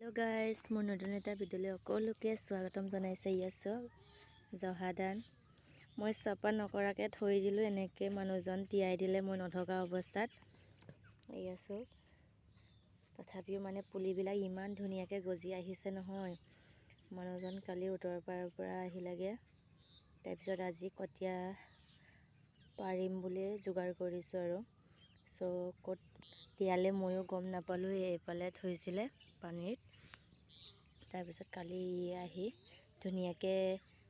Hello guys মোৰ নতুন এটা ভিডিঅ'লৈ সকলোকে স্বাগতম জনাইছে আছোঁ জহাদান। মই চাফা নকৰাকৈ থৈ দিলোঁ এনেকৈ মানুহজন তিয়াই দিলে মই নথকা অৱস্থাত। এই আছোঁ তথাপিও মানে পুলিবিলাক ইমান ধুনীয়াকৈ গজি আহিছে নহয়। মানুহজন কালি উত্তৰ পাৰৰ পৰা আহিলেগৈ। তাৰপিছত আজি কঠীয়া পাৰিম বুলি যোগাৰ কৰিছোঁ আৰু। চ' ক'ত তিয়ালে ময়ো গম নাপালোঁ এইফালে থৈছিলে পানীত। তাৰপিছত কালি আহি ধুনীয়াকৈ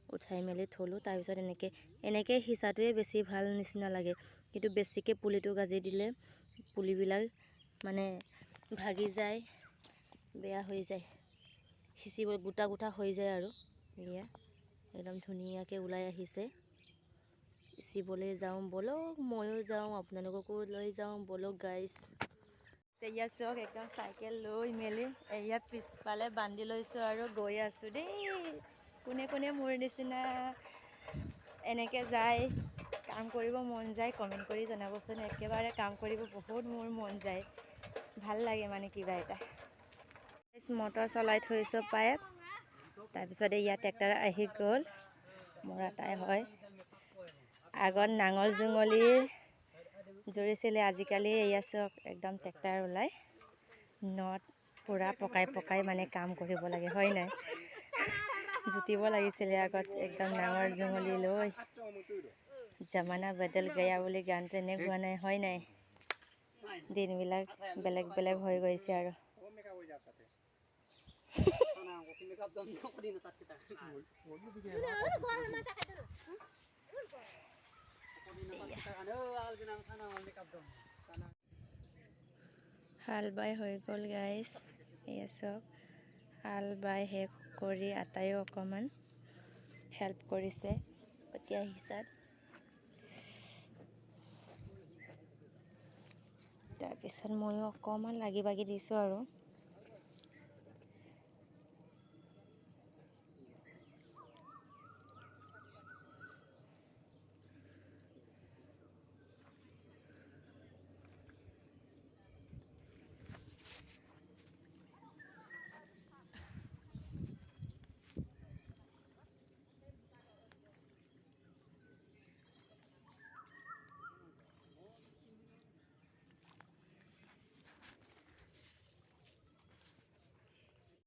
উঠাই মেলি থ'লোঁ। তাৰপিছত এনেকৈ এনেকৈ সিঁচাটোৱে বেছি ভাল নিচিনা লাগে। কিন্তু বেছিকৈ পুলিটো গাজি দিলে পুলিবিলাক মানে ভাগি যায় বেয়া হৈ যায়। সিঁচিব গোটা গোটা হৈ যায় আৰু এয়া একদম ধুনীয়াকৈ ওলাই আহিছে। সিঁচিবলৈ যাওঁ ব'লক ময়ো যাওঁ আপোনালোককো লৈ যাওঁ ব'লক গাইজ এয়া চাওক একদম চাইকেল লৈ মেলি এয়া পিছফালে বান্ধি লৈছোঁ আৰু গৈ আছোঁ দেই। কোনে কোনে মোৰ নিচিনা এনেকৈ যায় কাম কৰিব মন যায় কমেণ্ট কৰি জনাবচোন। একেবাৰে কাম কৰিব বহুত মোৰ মন যায়। ভাল লাগে মানে কিবা এটা। মটৰ চলাই থৈছোঁ পাইপ তাৰপিছত ইয়াত ট্ৰেক্টৰ আহি গ'ল। মোৰ এটাই হয়। আগত নাঙল জুঙলি জুৰিছিলে আজিকালি এয়া চাওক একদম ট্ৰেক্টাৰ ওলাই নট পূৰা পকাই পকাই মানে কাম কৰিব লাগে হয় নাই? জুতিব লাগিছিলে আগত একদম নাঙল জুঙলি লৈ। জামানা বদল গয়া বুলি গানটো এনে গোৱা নাই হয় নাই? দিনবিলাক বেলেগ বেলেগ হৈ গৈছে আৰু। হাল বাই হৈ গ'ল গাইজ এয়া চাওক হাল বাই শেষ কৰি আটাইও অকণমান হেল্প কৰিছে কঠীয়া সিঁচাত। তাৰপিছত ময়ো অকণমান লাগি ভাগি দিছোঁ আৰু।